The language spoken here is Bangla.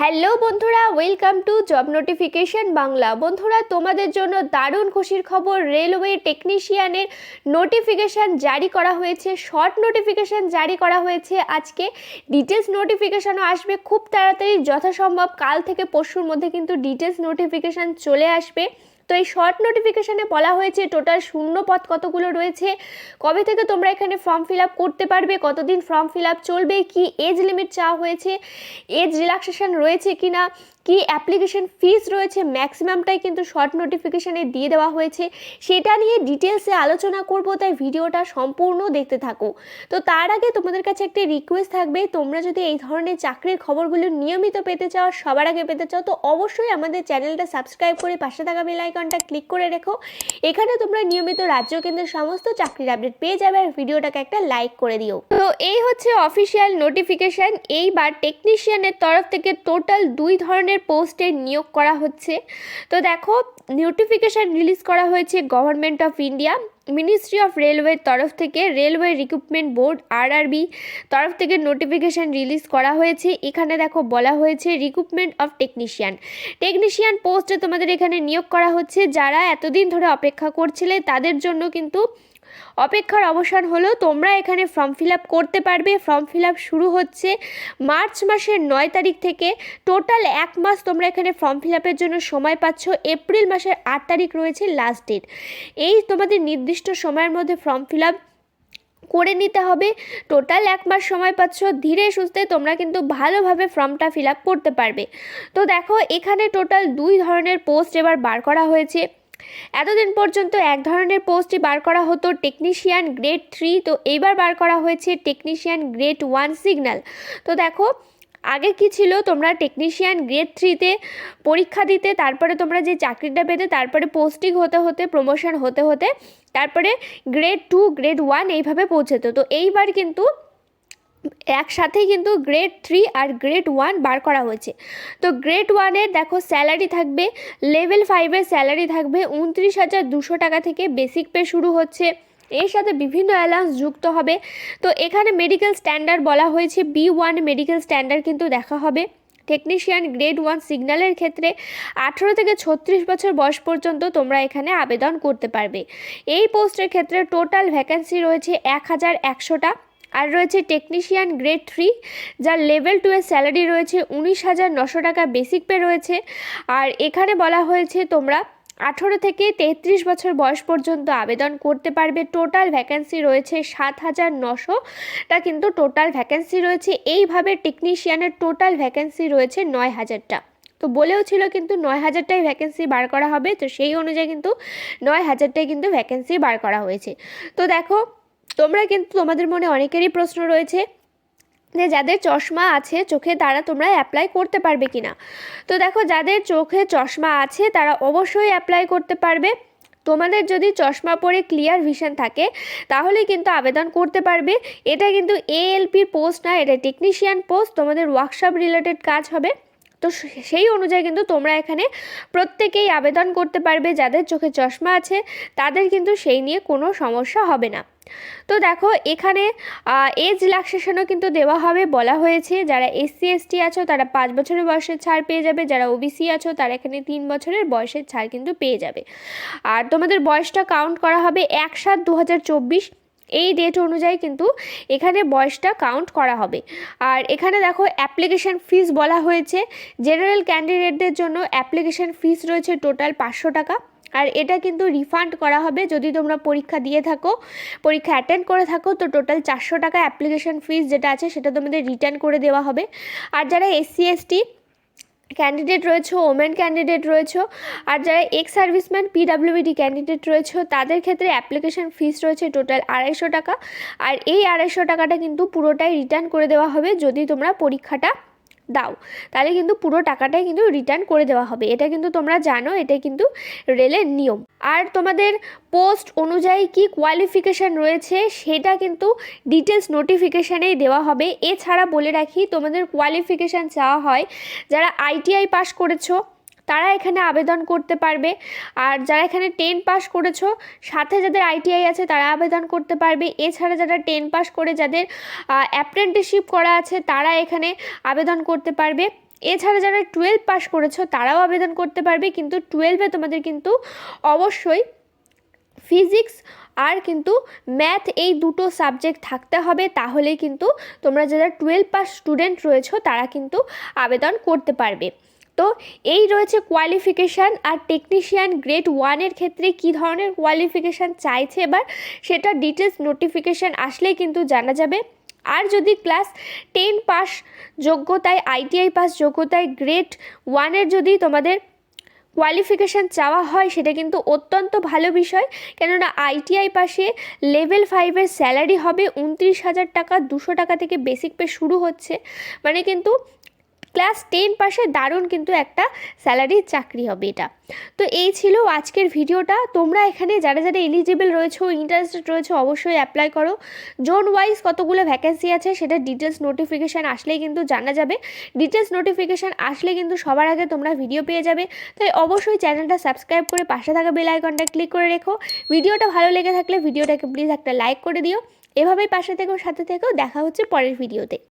হ্যালো বন্ধুরা welcome to job notification Bangla. বন্ধুরা, তোমাদের জন্য দারুণ খুশির খবর রেলওয়ে টেকনিশিয়ানের নোটিফিকেশান জারি করা হয়েছে শর্ট নোটিফিকেশান জারি করা হয়েছে। আজকে ডিটেলস নোটিফিকেশানও আসবে, খুব তাড়াতাড়ি যথাসম্ভব কাল থেকে পরশুর মধ্যে কিন্তু ডিটেলস নোটিফিকেশান চলে আসবে। তো এই শর্ট নোটিফিকেশানে বলা হয়েছে টোটাল শূন্য পদ কতগুলো রয়েছে? কবে থেকে তোমরা এখানে ফর্ম ফিল আপ করতে পারবে? কতদিন ফর্ম ফিল আপ চলবে? কি এজ লিমিট চাওয়া হয়েছে? এজ রিল্যাক্সেশন রয়েছে কি না কি অ্যাপ্লিকেশন ফিস রয়েছে? ম্যাক্সিমামটাই কিন্তু শর্ট নোটিফিকেশানে দিয়ে দেওয়া হয়েছে। সেটা নিয়ে ডিটেলসে আলোচনা করব, তাই ভিডিওটা সম্পূর্ণ দেখতে থাকো। তো তার আগে তোমাদের কাছে একটি রিকোয়েস্ট থাকবে, তোমরা যদি এই ধরনের চাকরির খবরগুলো নিয়মিত পেতে চাও, সবার আগে পেতে চাও, তো অবশ্যই আমাদের চ্যানেলটা সাবস্ক্রাইব করে পাশে থাকা বেল আইকনটা ক্লিক করে রেখো। এখানে তোমরা নিয়মিত রাজ্য কেন্দ্রের সমস্ত চাকরির আপডেট পেয়ে যাবে আর ভিডিওটাকে একটা লাইক করে দিও। তো এই হচ্ছে অফিসিয়াল নোটিফিকেশান এইবার টেকনিশিয়ানের তরফ থেকে টোটাল দুই ধরনের পোস্টে নিয়োগ করা হচ্ছে। তো দেখো নোটিফিকেশান রিলিজ করা হয়েছে government of India ministry of রেলওয়ের তরফ থেকে রেলওয়ে রিক্রুটমেন্ট বোর্ড আরআরবি তরফ থেকে নোটিফিকেশান রিলিজ করা হয়েছে। এখানে দেখো বলা হয়েছে রিক্রুটমেন্ট অফ টেকনিশিয়ান টেকনিশিয়ান পোস্টে তোমাদের এখানে নিয়োগ করা হচ্ছে। যারা এতদিন ধরে অপেক্ষা করছিলে, তাদের জন্য কিন্তু অপেক্ষার অবসান হলো, তোমরা এখানে ফর্ম ফিল আপ করতে পারবে। ফর্ম ফিল আপ শুরু হচ্ছে মার্চ মাসের নয় তারিখ থেকে। টোটাল এক মাস তোমরা এখানে ফর্ম ফিল আপের জন্য সময় পাচ্ছ। এপ্রিল মাসের আট তারিখ রয়েছে লাস্ট ডেট এই তোমাদের নির্দিষ্ট সময়ের মধ্যে ফর্ম ফিল আপ করে নিতে হবে। টোটাল এক মাস সময় পাচ্ছ। ধীরে সুস্থে তোমরা কিন্তু ভালোভাবে ফর্মটা ফিল আপ করতে পারবে। তো দেখো, এখানে টোটাল দুই ধরনের পোস্ট এবার বার করা হয়েছে। এতদিন পর্যন্ত এক ধরনের পোস্টই বার করা হতো টেকনিশিয়ান গ্রেড থ্রি তো এইবার বার করা হয়েছে টেকনিশিয়ান গ্রেড ওয়ান সিগন্যাল তো দেখো, আগে কি ছিল? তোমরা টেকনিশিয়ান গ্রেড থ্রিতে পরীক্ষা দিতে, তারপরে তোমরা যে চাকরিটা পেতে, তারপরে পোস্টিং হতে হতে প্রমোশন হতে হতে, তারপরে গ্রেড টু গ্রেড ওয়ান এইভাবে পৌঁছতো। তো এইবার কিন্তু একসাথেই কিন্তু গ্রেড থ্রি আর গ্রেড ওয়ান বার করা হয়েছে। তো গ্রেড ওয়ানের দেখো স্যালারি থাকবে লেভেল ফাইভের স্যালারি থাকবে, উনত্রিশ হাজার দুশো টাকা থেকে বেসিক পে শুরু হচ্ছে। এর সাথে বিভিন্ন অ্যালাউন্স যুক্ত হবে। তো এখানে মেডিকেল স্ট্যান্ডার্ড বলা হয়েছে বি ওয়ান মেডিকেল স্ট্যান্ডার্ড কিন্তু দেখা হবে। টেকনিশিয়ান গ্রেড ওয়ান সিগন্যালের ক্ষেত্রে আঠেরো থেকে ছত্রিশ বছর বয়স পর্যন্ত তোমরা এখানে আবেদন করতে পারবে। এই পোস্টের ক্ষেত্রে টোটাল ভ্যাকেন্সি রয়েছে এক হাজার একশোটা আর রয়েছে টেকনিশিয়ান গ্রেড থ্রি যার লেভেল টু এর স্যালারি রয়েছে উনিশ হাজার নশো টাকা বেসিক পে রয়েছে। আর এখানে বলা হয়েছে তোমরা আঠেরো থেকে তেত্রিশ বছর বয়স পর্যন্ত আবেদন করতে পারবে। টোটাল ভ্যাকেন্সি রয়েছে সাত হাজার নশোটা কিন্তু টোটাল ভ্যাকেন্সি রয়েছে। এইভাবে টেকনিশিয়ানের টোটাল ভ্যাকেন্সি রয়েছে নয় হাজারটা তো বলেও ছিল কিন্তু নয় হাজারটাই ভ্যাকেন্সি বার করা হবে। তো সেই অনুযায়ী কিন্তু নয় হাজারটাই কিন্তু ভ্যাকেন্সি বার করা হয়েছে। তো দেখো তোমরা কিন্তু তোমাদের মনে অনেকেরই প্রশ্ন রয়েছে যে যাদের চশমা আছে চোখে তারা তোমরা অ্যাপ্লাই করতে পারবে কি না তো দেখো, যাদের চোখে চশমা আছে তারা অবশ্যই অ্যাপ্লাই করতে পারবে। তোমাদের যদি চশমা পরে ক্লিয়ার ভিশন থাকে, তাহলে কিন্তু আবেদন করতে পারবে। এটা কিন্তু এএলপির পোস্ট না, এটা টেকনিশিয়ান পোস্ট তোমাদের ওয়ার্কশপ রিলেটেড কাজ হবে। তো সেই অনুযায়ী কিন্তু তোমরা এখানে প্রত্যেকেই আবেদন করতে পারবে। যাদের চোখে চশমা আছে, তাদের কিন্তু সেই নিয়ে কোনো সমস্যা হবে না। তো দেখো, এখানে এজ রিল্যাক্সেশনও কিন্তু দেওয়া হবে, বলা হয়েছে, যারা এসসি এসটি আছো, তারা পাঁচ বছরের বয়সের ছাড় পেয়ে যাবে, যারা ওবিসি আছো, তারা এখানে তিন বছরের বয়সের ছাড় কিন্তু পেয়ে যাবে। আর তোমাদের বয়সটা কাউন্ট করা হবে এক সাত দু হাজার চব্বিশ, এই ডেট অনুযায়ী কিন্তু এখানে বয়সটা কাউন্ট করা হবে। আর এখানে দেখো অ্যাপ্লিকেশান ফিস বলা হয়েছে জেনারেল ক্যান্ডিডেটদের জন্য অ্যাপ্লিকেশান ফিস রয়েছে টোটাল পাঁচশো টাকা। আর এটা কিন্তু রিফান্ড করা হবে যদি তোমরা পরীক্ষা দিয়ে থাকো, পরীক্ষা অ্যাটেন্ড করে থাকো, তো টোটাল চারশো টাকা অ্যাপ্লিকেশান ফিস যেটা আছে সেটা তোমাদের রিটার্ন করে দেওয়া হবে। আর যারা এসসি এসটি ক্যান্ডিডেট রয়েছে ওমেন ক্যান্ডিডেট রয়েছে, আর যারা এক্স সার্ভিসম্যান পিডাব্লিউডি ক্যান্ডিডেট রয়েছে, তাদের ক্ষেত্রে অ্যাপ্লিকেশন ফিস রয়েছে টোটাল আড়াইশো টাকা। আর এই আড়াইশো টাকাটা কিন্তু পুরোটাই রিটার্ন করে দেওয়া হবে যদি তোমরা পরীক্ষাটা দাও। তাহলে কিন্তু পুরো টাকাটাই কিন্তু রিটার্ন করে দেওয়া হবে। এটা কিন্তু তোমরা জানো, এটা কিন্তু রেলের নিয়ম। আর তোমাদের পোস্ট অনুযায়ী কি কোয়ালিফিকেশান রয়েছে, সেটা কিন্তু ডিটেলস নোটিফিকেশানেই দেওয়া হবে। এছাড়া বলে রাখি, তোমাদের কোয়ালিফিকেশান চাওয়া হয় যারা আইটিআই পাস করেছ তারা এখানে আবেদন করতে পারবে। আর যারা এখানে টেন পাস করেছ, সাথে যাদের আইটিআই আছে তারা আবেদন করতে পারবে। এছাড়া যারা টেন পাস করে যাদের অ্যাপ্রেন্টিসশিপ করা আছে তারা এখানে আবেদন করতে পারবে। এছাড়া যারা টুয়েলভ পাস করেছ তারাও আবেদন করতে পারবে। কিন্তু টুয়েলভে তোমাদের কিন্তু অবশ্যই ফিজিক্স আর কিন্তু ম্যাথ এই দুটো সাবজেক্ট থাকতে হবে। তাহলে কিন্তু তোমরা যারা টুয়েলভ পাস স্টুডেন্ট রয়েছো তারা কিন্তু আবেদন করতে পারবে। তো এই রয়েছে কোয়ালিফিকেশান আর টেকনিশিয়ান গ্রেড ওয়ানের ক্ষেত্রে কী ধরনের কোয়ালিফিকেশান চাইছে এবার? সেটা ডিটেলস নোটিফিকেশান আসলেই কিন্তু জানা যাবে। আর যদি ক্লাস টেন পাস যোগ্যতায় আইটিআই পাস যোগ্যতায় গ্রেড ওয়ানের যদি তোমাদের কোয়ালিফিকেশান চাওয়া হয়, সেটা কিন্তু অত্যন্ত ভালো বিষয়। কেননা আইটিআই পাশে লেভেল ফাইভের স্যালারি হবে, উনত্রিশ হাজার টাকা, দুশো টাকা থেকে বেসিক পে শুরু হচ্ছে। মানে কিন্তু ক্লাস টেন পাশে দারুণ কিন্তু একটা স্যালারির চাকরি হবে এটা। তো এই ছিল আজকের ভিডিওটা। তোমরা এখানে যারা যারা এলিজিবল রয়েছো ইন্টারেস্টেড রয়েছে, অবশ্যই অ্যাপ্লাই করো। জোন ওয়াইজ কতগুলো ভ্যাকেন্সি আছে সেটা ডিটেলস নোটিফিকেশান আসলেই কিন্তু জানা যাবে। ডিটেলস নোটিফিকেশান আসলে কিন্তু সবার আগে তোমরা ভিডিও পেয়ে যাবে। তাই অবশ্যই চ্যানেলটা সাবস্ক্রাইব করে পাশে থাকা বেল আইকনটা ক্লিক করে রেখো। ভিডিওটা ভালো লেগে থাকলে ভিডিওটাকে প্লিজ একটা লাইক করে দিও। এভাবেই পাশে থেকেও সাথে থেকেও দেখা হচ্ছে পরের ভিডিওতে